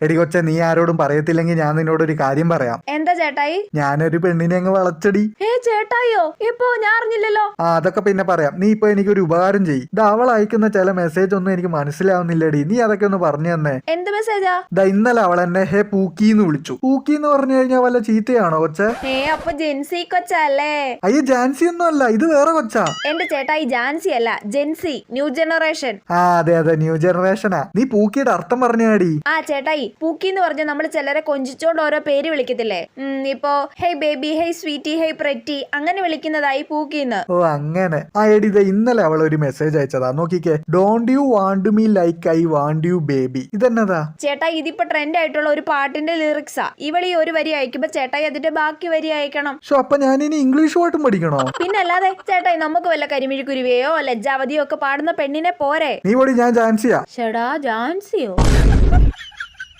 എടി കൊച്ചെ നീ ആരോടും പറയത്തില്ലെങ്കിൽ ഞാൻ നിന്നോട് ഒരു കാര്യം പറയാം. ചേട്ടായി? ഞാനൊരു പെണ്ണിനെ അങ്ങ് വളച്ചടി. ഏ ചേട്ടായിയോ? ഇപ്പോ ഞാൻ അറിഞ്ഞില്ലല്ലോ. ആ അതൊക്കെ പിന്നെ പറയാം. നീ ഇപ്പൊ എനിക്ക് ഒരു ഉപകാരം ചെയ്യ്. ഇത് അവൾ അയക്കുന്ന ചില മെസ്സേജ് ഒന്നും എനിക്ക് മനസ്സിലാവുന്നില്ലടി. നീ അതൊക്കെ ഒന്ന് പറഞ്ഞു തന്നെ. എന്ത് മെസ്സേജാ ദാ ഇന്നലെ അവൾ എന്നെ ഹേ പൂക്കി എന്ന് വിളിച്ചു. പൂക്കി എന്ന് പറഞ്ഞു കഴിഞ്ഞാൽ വല്ല ചീത്തയാണോ കൊച്ചേ? ഏ അപ്പൊ ജെൻസി കൊച്ചല്ലേ? അയ്യോ ജാൻസി ഒന്നും അല്ല. ഇത് വേറെ കൊച്ചാ. എന്റെ ചേട്ടായി ജാൻസി അല്ല. Gen Z new generation. ആ അതെ അതെ ന്യൂ ജനറേഷനാ. നീ പൂക്കിയുടെ അർത്ഥം പറഞ്ഞാടി. ആ ചേട്ടായി പൂക്കി എന്ന് പറഞ്ഞ നമ്മൾ ചിലരെ കൊഞ്ചിച്ചോണ്ട് ഓരോ പേര് വിളിക്കത്തില്ലേ? ഉം, ഇപ്പോ hey baby hey sweetie hey pretty അങ്ങനെ വിളിക്കുന്നതായി പൂക്കിന്ന്. ഓ അങ്ങനെ. ആ എടി ഇത് ഇന്നലെ അവൾ ഒരു മെസ്സേജ് അയച്ചതാ. നോക്കിക്കേ. Don't you want me like I want you baby ഇതെന്നതാ? ചേട്ടാ ഇതിപ്പോ ട്രെൻഡ് ആയിട്ടുള്ള ഒരു പാട്ടിന്റെ ലിറിക്സാ ഇവളീ ഒരു വരി അയക്കുമ്പോ ചേട്ടായി അതിന്റെ ബാക്കി വരി അയക്കണം. ഷോ അപ്പൊ ഞാൻ ഇനി ഇംഗ്ലീഷ് പാട്ടും പഠിക്കണോ? പിന്നെ അല്ലാതെ ചേട്ടായി നമുക്ക് വല്ല കരിമിഴിക്കുരുവിയോ ലജ്ജാവതിയോ ഒക്കെ പാടുന്ന പെണ്ണിനെ പോരെ. നീ പൊടി ഞാൻ ജാൻസിയാ. ചേടാ ജാൻസിയോ?